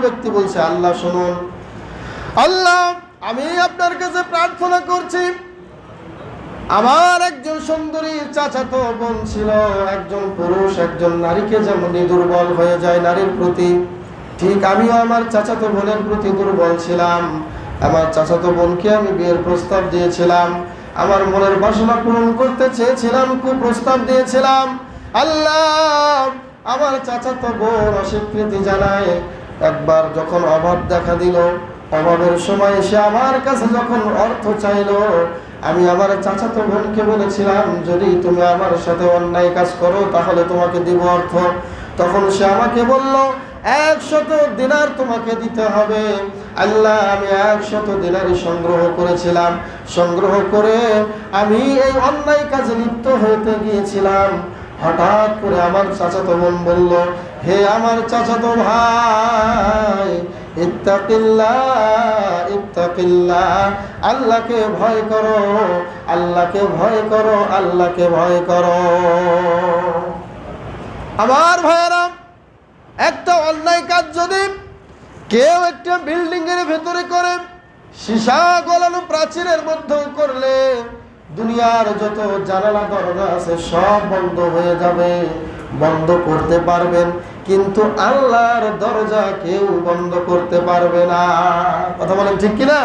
ব্যক্তি বলছে, আল্লাহ, শুনুন। আল্লাহ, আমি আপনার কাছে প্রার্থনা করছি। আমার একজন সুন্দরী চাচাতো বোন ছিল, একজন পুরুষ, একজন নারীকে যেমনই দুর্বল হয়ে যায় নারীর প্রতি, ঠিক আমিও আমার চাচাতো বোনের প্রতি দুর্বল ছিলাম। আমার চাচাতো বোনকে আমি বিয়ের প্রস্তাব দিয়েছিলাম। আমার মনের বাসনা পূরণ করতে চেয়েছিলাম খুব প্রস্তাব দিয়েছিলাম। আল্লাহ, আমার চাচাতো বোন অস্বীকৃতি জানায় একবার যখন অভাব দেখা দিল, অভাবের সময় সে আমার কাছে যখন অর্থ চাইলো, আমি আমার চাচাতো বোনকে বলেছিলাম, যদি তুমি আমার সাথে অন্যায় কাজ করো, তাহলে তোমাকে দিব অর্থ। তখন সে আমাকে বলল, একশত দিনার তোমাকে দিতে হবে। আল্লাহ, আমি একশত দিনারই সংগ্রহ করেছিলাম। সংগ্রহ করে আমি এই অন্যায় কাজে লিপ্ত হতে গিয়েছিলাম। হঠাৎ করে আমার চাচাতো বোন বলল, হে আমার চাচাতো ভাই আল্লাহকে ভয় করো, আল্লাহকে ভয় করো, আল্লাহকে ভয় করো। আমার ভাইয়েরা, একটা অন্যায় কাজ যদি কেউ একটা বিল্ডিং এর ভেতরে করে, সীসা গলানো প্রাচীরের মধ্যে করলে দুনিয়ার যত জানালা দরজা আছে সব বন্ধ হয়ে যাবে, বন্ধ করতে পারবেন, কিন্তু আল্লাহর দরজা কেউ বন্ধ করতে পারবে না। কথা বলেন ঠিক কিনা?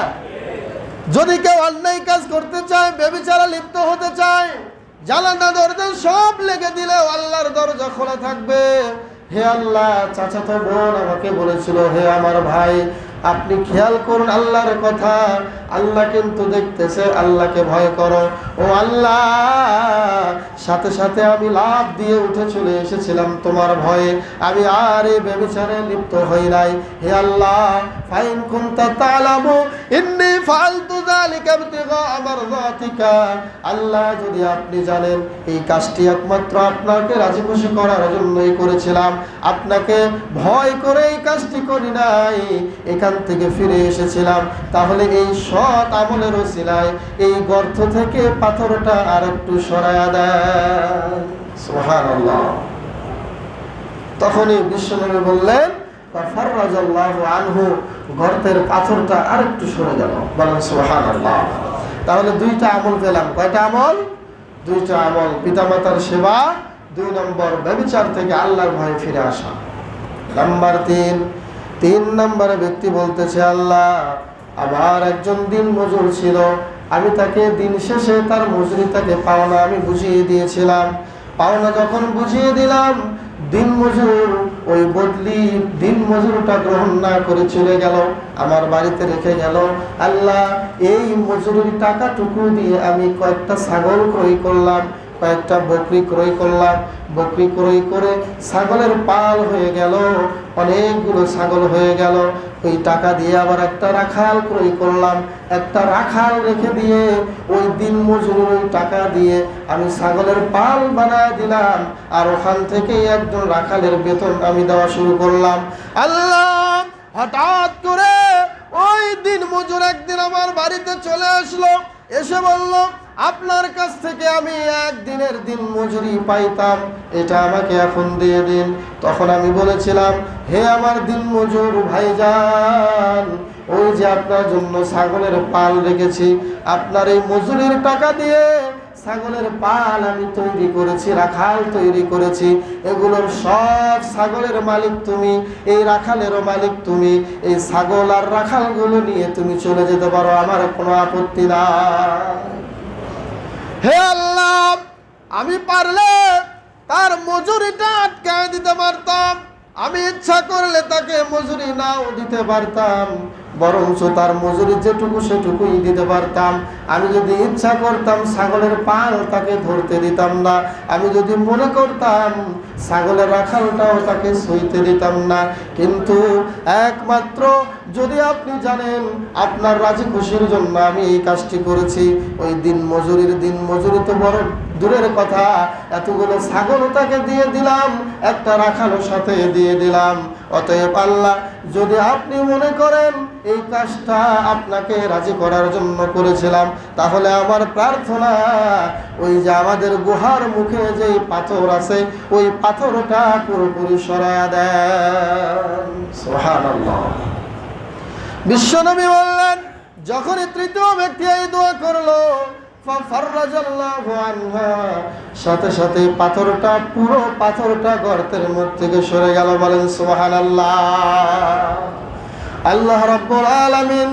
যদি কেউ অন্যায় কাজ করতে চায়, বেবিচারা লিপ্ত হতে চায়, জানালা দরজা সব লেগে দিলে আল্লাহর দরজা খোলা থাকবে। হে আল্লাহ, চাচাতো বোন আমাকে বলেছিল, হে আমার ভাই, আপনি খেয়াল করুন আল্লাহর কথা। আল্লাহ কিন্তু দেখতেছে, আল্লাহকে ভয় করো। ও আল্লাহ, সাথে সাথে আমি লাভ দিয়ে উঠে চলে এসেছিলাম তোমার ভয়ে। আমি আর এই ব্যবচারে লিপ্ত হই নাই। হে আল্লাহ, ফাইন কুনতা তালামু, ইন্নি ফালতু যালিকা ইবতিগা মারযাতিকা আল্লাহ, যদি আপনি জানেন, এই কাজটি একমাত্র আপনাকে রাজি খুশি করার জন্যই করেছিলাম। আপনাকে ভয় করে এই কাজটি করি নাই। এখান থেকে ফিরে এসেছিলাম। তাহলে এই আমলের ওসিলায় এই গর্ত থেকে পাথরটা আর একটু দেয়। তখনই বিশ্বনবী বললেন গর্তের পাথরটা আরেকটু সরে গেল সুবহানাল্লাহ। তাহলে দুইটা আমল পেলাম। কয়টা আমল? দুইটা আমল। পিতামাতার সেবা, দুই নম্বর ব্যবচার থেকে আল্লাহর ভয়ে ফিরে আসা। নাম্বার তিন তিন নম্বরে ব্যক্তি বলতেছে, আল্লাহ আমার একজন দিন মজুর ছিল। আমি তাকে দিন শেষে তার মজুরি তাকে পাওনা আমি বুঝিয়ে দিয়েছিলাম। পাওনা যখন বুঝিয়ে দিলাম, দিন মজুর ওই বদলি দিন মজুরটা গ্রহণ না করে চলে গেল, আমার বাড়িতে রেখে গেল। আল্লাহ, এই মজুরির টাকাটুকু দিয়ে আমি কয়েকটা ছাগল ক্রয় করলাম। কয়েকটা বকরি ক্রয় করলাম। বকরি ক্রয় করে ছাগলের পাল হয়ে গেল। অনেকগুলো ছাগল হয়ে গেল। ওই টাকা দিয়ে আবার একটা রাখাল ক্রয় করলাম। একটা রাখাল রেখে দিয়ে ওই দিন মজুর ওই টাকা দিয়ে আমি ছাগলের পাল বানায় দিলাম। আর ওখান থেকে একজন রাখালের বেতন আমি দেওয়া শুরু করলাম। আল্লাহ, হঠাৎ করে ওই দিন মজুর একদিন আমার বাড়িতে চলে আসলো। এসে বলল আপনার কাছ থেকে আমি একদিনের দিন মজুরি পাইতাম, এটা আমাকে এখন দিয়ে দিন। তখন আমি বলেছিলাম, হে আমার দিন মজুর ভাইজান, ওই যে আপনার জন্য ছাগলের পাল রেখেছি, আপনার এই মজুরির টাকা দিয়ে ছাগলের পাল আমি তৈরি করেছি, রাখাল তৈরি করেছি, এগুলোর সব ছাগলের মালিক তুমি, এই রাখালেরও মালিক তুমি, এই ছাগল আর রাখালগুলো নিয়ে তুমি চলে যেতে পারো, আমার কোনো আপত্তি নাই। হে আল্লাহ, আমি পারলে তার মজুরিটা আটকায় দিতে পারতাম। আমি ইচ্ছা করলে তাকে মজুরি নাও দিতে পারতাম। বরঞ্চ তার মজুরি যেটুকু সেটুকুই দিতে পারতাম। আমি যদি ইচ্ছা করতাম ছাগলের পাল তাকে ধরতে দিতাম না। আমি যদি মনে করতাম ছাগলের রাখালটাও তাকে সইতে দিতাম না। কিন্তু একমাত্র যদি আপনি জানেন আপনার রাজি খুশির জন্য আমি এই কাজটি করেছি, ওই দিন মজুরির দিন, মজুরি তো বড় দূরের কথা, এতগুলো ছাগলও তাকে দিয়ে দিলাম, একটা রাখালো সাথে দিয়ে দিলাম। অতএব আল্লাহ, যদি আপনি মনে করেন এই কাজটা আপনাকে রাজি করার জন্য করেছিলাম, তাহলে আমার প্রার্থনা, ওই যে আমাদের গুহার মুখে যে পাথর আছে, ওই পাথরটা পুরোপুরি সরায়া দেন। সুবহানাল্লাহ। বিশ্বনবী বললেন যখনই তৃতীয় ব্যক্তি এই দোয়া করল সাথে সাথে পাথরটা, পুরো পাথরটা গর্তের মধ্যে থেকে সরে গেল বলেন, সুবহানাল্লাহ। আল্লাহ রাব্বুল আলামিন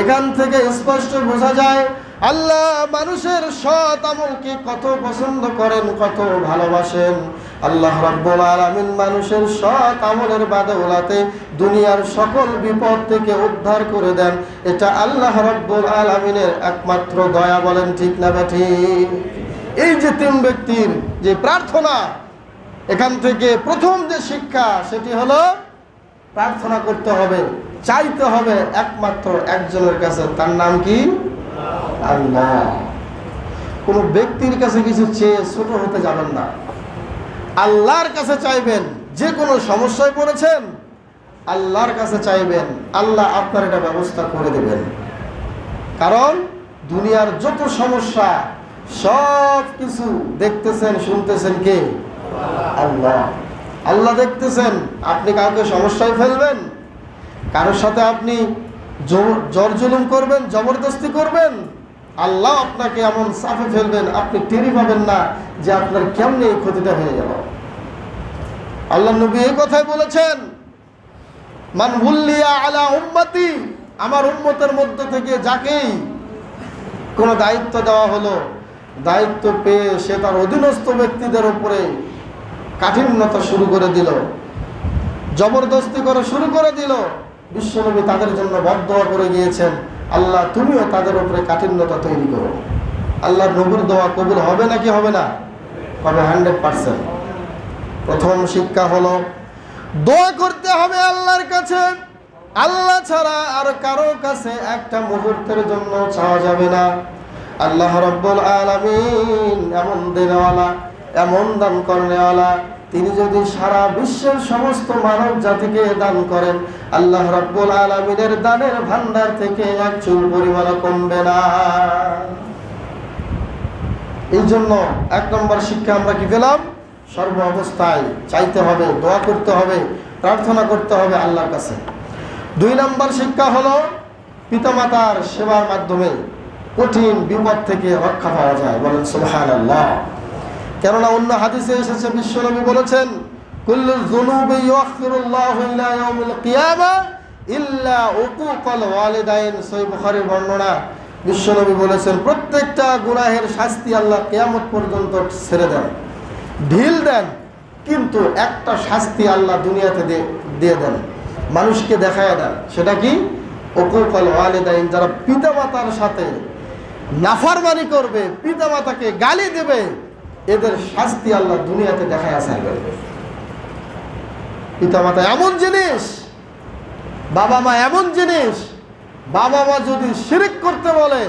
এখান থেকে স্পষ্ট বোঝা যায়, আল্লাহ মানুষের সৎ আমলকে কত পছন্দ করেন, কত ভালোবাসেন। আল্লাহ রাব্বুল আলামিন মানুষের সৎ আমলের বাদৌলাতে দুনিয়ার সকল বিপদ থেকে উদ্ধার করে দেন। এটা আল্লাহ রাব্বুল আলামিনের একমাত্র দয়া বলেন ঠিক না বেঠি এই যে তিন ব্যক্তির যে প্রার্থনা, এখান থেকে প্রথম যে শিক্ষা, সেটি হলো প্রার্থনা করতে হবে, চাইতে হবে একমাত্র একজনের কাছে। তার নাম কি? আল্লাহ। কোন ব্যক্তির কাছে কিছু চেয়ে ছোট হতে যাবেন না। আল্লাহর কাছে চাইবেন, যে কোনো সমস্যায় পড়েছেন, আল্লাহর কাছে চাইবেন, আল্লাহ আপনার এটা ব্যবস্থা করে দেবেন। কারণ দুনিয়ার যত সমস্যা, সব কিছু দেখতেছেন, শুনতেছেন কে? আল্লাহ। আল্লাহ দেখতেছেন, আপনি কাউকে সমস্যায় ফেলবেন, কারোর সাথে আপনি জোর করবেন, জবরদস্তি করবেন আল্লাহ আপনাকে এমন চাপে ফেলবেন, আপনি টেরি পাবেন না যে আপনার কেমনি এই ক্ষতিটা হয়ে গেল। আল্লাহ নবী এই কথাই বলেছেন, মান ভুল্লিয়া আলা উম্মতি আমার উম্মতের মধ্যে থেকে যাকেই কোনো দায়িত্ব দেওয়া হলো, দায়িত্ব পেয়ে সে তার অধীনস্থ ব্যক্তিদের উপরে কাঠিন্যতা শুরু করে দিল, জবরদস্তি করা শুরু করে দিল। বিশ্বনবী তাদের জন্য বদয়া করে গিয়েছেন। আল্লাহ, তুমিও তাদের উপরে কাঠিন্যতা তৈরি করো। আল্লাহ নবুর দোয়া কবুল হবে নাকি হবে না? হবে হান্ড্রেড পার্সেন্ট। প্রথম শিক্ষা হলো, দোয়া করতে হবে আল্লাহর কাছে। আল্লাহ ছাড়া আর কারও কাছে একটা মুহূর্তের জন্য চাওয়া যাবে না। আল্লাহ রব্বুল আলামিন এমন দেনওয়ালা এমন দান করনেওয়ালা তিনি যদি সারা বিশ্বের সমস্ত মানব জাতিকে দান করেন, আল্লাহ রব্বুল আলমিনের দানের ভান্ডার থেকে এক চুল পরিমাণ কমবে না। এই জন্য এক নম্বর শিক্ষা আমরা কি পেলাম? সর্ব অবস্থায় চাইতে হবে, দোয়া করতে হবে, প্রার্থনা করতে হবে আল্লাহর কাছে। দুই নম্বর শিক্ষা হলো, পিতামাতার সেবার মাধ্যমে কঠিন বিপদ থেকে রক্ষা পাওয়া যায়। বলেন সুবহান আল্লাহ কেননা অন্য হাদিসে এসেছে বিশ্বনবী বলেছেন কুল্লু যুনুবি ইউখিরুল্লাহু ইলা কিয়ামা ইল্লা উকুকাল ওয়ালিদাইন। সহিহ বুখারীর বর্ণনা বিশ্বনবী বলেছেন, প্রত্যেকটা গুনাহের শাস্তি আল্লাহ কিয়ামত পর্যন্ত ছেড়ে দেন, ঢিল দেন, কিন্তু একটা শাস্তি আল্লাহ দুনিয়াতে দিয়ে- দেন, মানুষকে দেখায় দেন। সেটা কি? অকুকাল ওয়ালিদাইন, যারা পিতামাতার সাথে নাফারমানি করবে, পিতামাতাকে গালি দেবে এদের শাস্তি আল্লাহ দুনিয়াতে দেখায় আসবে পিতামাতা এমন জিনিস বাবা মা এমন জিনিস বাবা মা যদি শিরিক করতে বলে,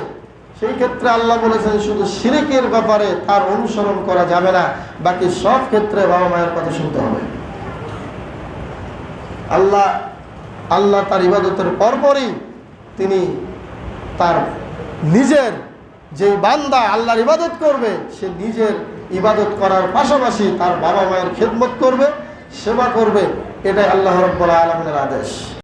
সেই ক্ষেত্রে আল্লাহ বলেছেন, শুধু শিরিকের ব্যাপারে তার অনুসরণ করা যাবে না, বাকি সব ক্ষেত্রে বাবা মায়ের কথা শুনতে হবে। আল্লাহ আল্লাহ তার ইবাদতের পরপরই তিনি তার নিজের যে বান্দা আল্লাহর ইবাদত করবে, সে নিজের ইবাদত করার পাশাপাশি তার বাবা মায়ের খেদমত করবে, সেবা করবে, এটাই আল্লাহ রব্বুল আলমের আদেশ।